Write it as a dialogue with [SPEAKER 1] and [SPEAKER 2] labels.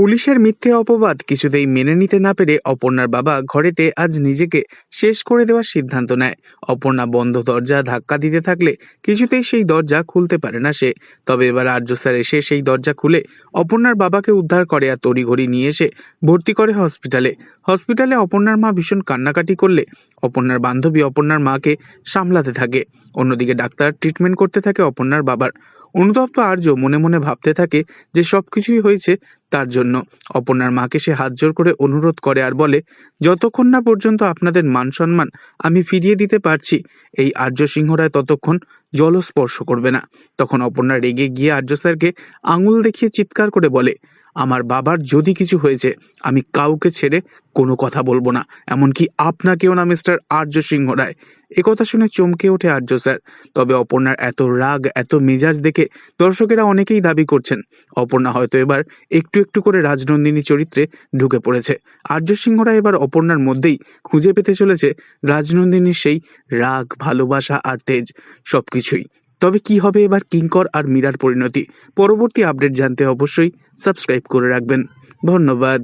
[SPEAKER 1] পুলিশের মিথ্যে অপবাদ কিছুতেই মেনে নিতে না পেরে অপর্ণার বাবা ঘরেতে আজ নিজেকে শেষ করে দেওয়ার সিদ্ধান্ত নেয়। অপর্ণা বন্ধ দরজা ধাক্কা দিতে থাকলে কিছুতেই সেই দরজা খুলতে পারে না সে। তবে এবার আর্য স্যার এসে সেই দরজা খুলে অপর্ণার বাবাকে উদ্ধার করে আর তড়িঘড়ি নিয়ে এসে ভর্তি করে হসপিটালে। হসপিটালে অপর্ণার মা ভীষণ কান্নাকাটি করলে অপর্ণার বান্ধবী অপর্ণার মাকে সামলাতে থাকে। অন্যদিকে ডাক্তার ট্রিটমেন্ট করতে থাকে অপর্ণার বাবার। অনুতপ্ত আর্য মনে মনে ভাবতে থাকে যে সব কিছুই হয়েছে তার জন্য। অপর্ণার মাকে সে হাত জোর করে অনুরোধ করে আর বলে, যতক্ষণ না পর্যন্ত আপনাদের মান সম্মান আমি ফিরিয়ে দিতে পারছি, এই আর্য সিংহরায় ততক্ষণ জলস্পর্শ করবে না। তখন অপর্ণা রেগে গিয়ে আর্য স্যারকে আঙুল দেখিয়ে চিৎকার করে বলে আমার বাবার যদি কিছু হয়েছে, আমি কাউকে ছেড়ে কোনো কথা বলব না। এমনকি আপনাকেও না, মিস্টার আর্য সিংহ রায়। একথা শুনে চমকে ওঠে আর্য স্যার। তবে অপর্ণার এত রাগ, এত মেজাজ দেখে দর্শকেরা অনেকেই দাবি করছেন, অপর্ণা হয়তো এবার একটু একটু করে রাজনন্দিনী চরিত্রে ঢুকে পড়েছে। আর্য সিংহরা এবার অপর্ণার মধ্যেই খুঁজে পেতে চলেছে রাজনন্দিনীর সেই রাগ, ভালোবাসা আর তেজ, সবকিছুই। তবে কি হবে এবার কিঙ্কর আর মীরার পরিণতি? পরবর্তী আপডেট জানতে অবশ্যই সাবস্ক্রাইব করে রাখবেন। ধন্যবাদ।